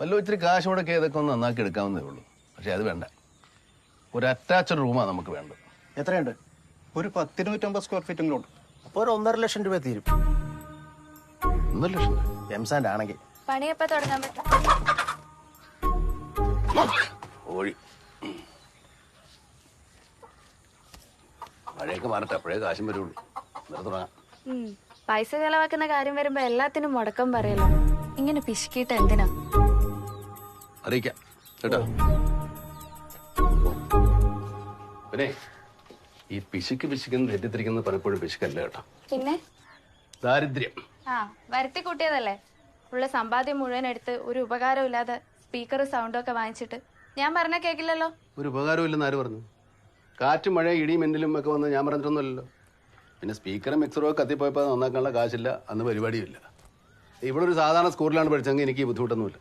വല്ല ഇത്തിരി കാശ് മുടക്കി ഇതൊക്കെ ഒന്ന് നന്നാക്കി എടുക്കാവുന്നേ ഉള്ളൂ. പക്ഷെ അത് വേണ്ട. ഒരു അറ്റാച്ച്ഡ് റൂമാണ് നമുക്ക് വേണ്ടത്. എത്രയുണ്ട്? ഒരു പത്തിരുന്നൂറ്റമ്പത് സ്ക്വയർ ഫീറ്റെങ്കിലും ഉണ്ട്. അപ്പോൾ ഒരു ഒന്നര ലക്ഷം രൂപ തീരും. ഒന്നര ലക്ഷം രൂപ. എംസാൻഡ് ആണെങ്കിൽ. പണിയപ്പോ തുടങ്ങാൻ പറ്റും. മഴയൊക്കെ മാറട്ടെ അപ്പോഴേ കാശും വരുള്ളൂ. എന്നിട്ട് തുടങ്ങാം. പൈസ ചെലവാക്കുന്ന കാര്യം വരുമ്പോ എല്ലാത്തിനും മുടക്കം പറയല്ലോ. ഇങ്ങനെ പിശുക്കിട്ട് എന്തിനാ? അറിയിക്കാം. കേട്ടോ? പിന്നെ ഈ പിശുക്ക് പിശുക്കുന്ന തെറ്റിദ്ധരിക്കുന്നത് പലപ്പോഴും പിശുക്കല്ല കേട്ടോ. പിന്നെ? ദാരിദ്ര്യം. ആ വരുത്തി കൂട്ടിയതല്ലേ? ഉള്ള സമ്പാദ്യം മുഴുവൻ എടുത്ത് ഒരു ഉപകാരം ഇല്ലാതെ സ്പീക്കർ സൗണ്ടും ഒക്കെ വാങ്ങിച്ചിട്ട്. ഞാൻ പറഞ്ഞ കേക്കില്ലല്ലോ? ഒരു ഉപകാരവും ഇല്ലെന്ന് ആര് പറഞ്ഞു? കാറ്റും മഴ ഇടിയും മെന്നിലും ഒക്കെ വന്ന് ഞാൻ പറഞ്ഞിട്ടൊന്നുമല്ലല്ലോ. പിന്നെ സ്പീക്കറും മിക്സറും ഒക്കെ കത്തിപ്പോയപ്പോൾ നന്നാക്കാനുള്ള കാശില്ല അന്ന് പരിപാടിയും ഇല്ല ഇവിടെ ഒരു സാധാരണ സ്കൂളിലാണ് പഠിച്ചെങ്കിൽ എനിക്ക് ബുദ്ധിമുട്ടൊന്നുമില്ല.